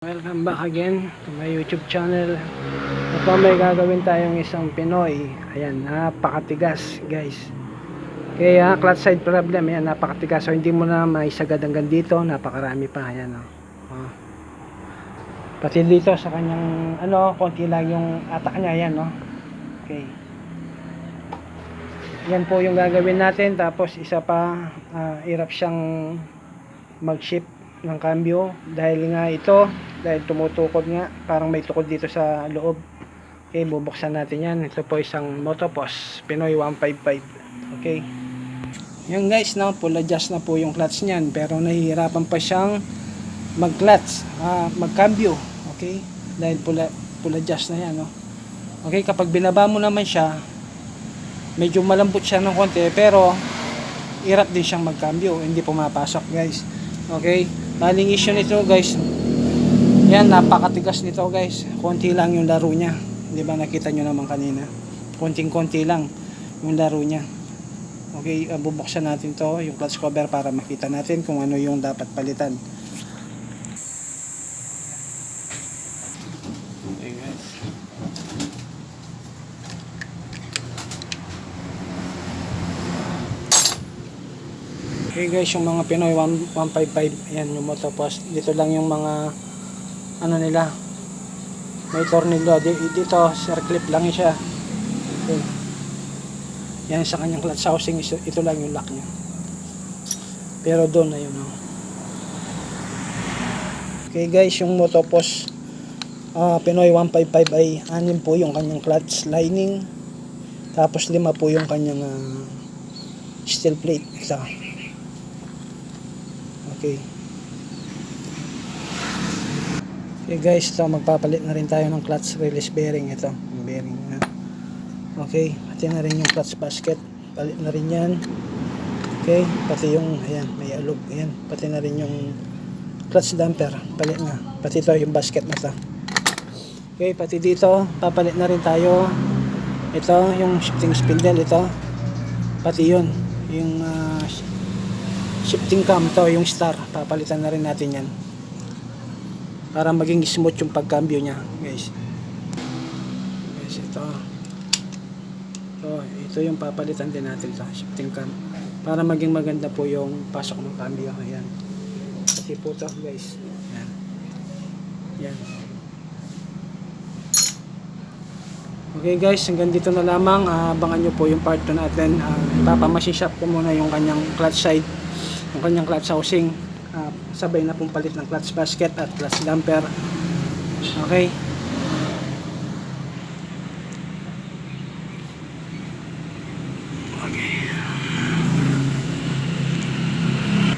Welcome back again to my YouTube channel. Ito may gagawin tayong isang Pinoy. Ayan, napakatigas guys. Kaya clutch side problem, ayan, napakatigas. So hindi mo na maisagad hanggang dito, napakarami pa. Ayan, oh. Oh. Pati dito sa kanyang, ano, konti lang yung atak niya, ayan, no. Okay. Yan po yung gagawin natin. Tapos isa pa, ah, hirap siyang mag-ship ng cambio dahil nga ito dahil tumutukod nga parang may tukod dito sa loob. Okay bubuksan natin yan. Ito po isang motopos Pinoy 155 okay. Yan guys no full adjust na po yung clutch niyan pero nahihirapan pa siyang mag clutch ah, mag cambio okay? Dahil full, full adjust na yan no? Okay kapag binaba mo naman siya medyo malambot siya ng konti pero hirap din siyang magcambio. Hindi pumapasok guys. Okay? Maling issue nito guys yan napakatigas nito guys. Konti lang yung laro niya. Di ba nakita nyo naman kanina? Konting konti lang yung laro niya. Okay uh, bubuksan natin to yung clutch cover para makita natin kung ano yung dapat palitan. Okay guys. Okay guys, yung mga Pinoy 1- 155, ayan yung motopos. Dito lang yung mga ano nila. May tornilyo Di- dito, circlip lang siya. Okay. Yan sa kanyang clutch housing, ito, ito lang yung lock niya. Pero doon ayun oh. Okay guys, yung motopos ah, Pinoy 155 ay anim po yung kanyang clutch lining. Tapos lima po yung kanyang ah, steel plate. Isa. Okay. Okay guys, ito magpapalit na rin tayo ng clutch release bearing ito. Bearing na. Okay, pati na rin yung clutch basket. Palit na rin yan. Okay, pati yung, ayan, may alog. Ayan, pati na rin yung clutch damper. Palit na. Pati ito yung basket na ito. Okay, pati dito, papalit na rin tayo. Ito, yung shifting spindle, ito. Pati yun. Yung ah, shifting cam to yung star papalitan na rin natin yan para maging smooth yung pagcambio niya guys. Guys ito. So, ito yung papalitan din natin sa shifting cam. Para maging maganda po yung pasok ng cambio ayan. Kasi po to guys. Yan yan Okay guys, hanggang dito na lamang. Ah, abangan nyo po yung part 2 natin. Uh, ipapamasin shop ko muna yung kanyang clutch side, yung kanyang clutch housing uh, sabay na pong palit ng clutch basket at clutch damper. Okay. Okay.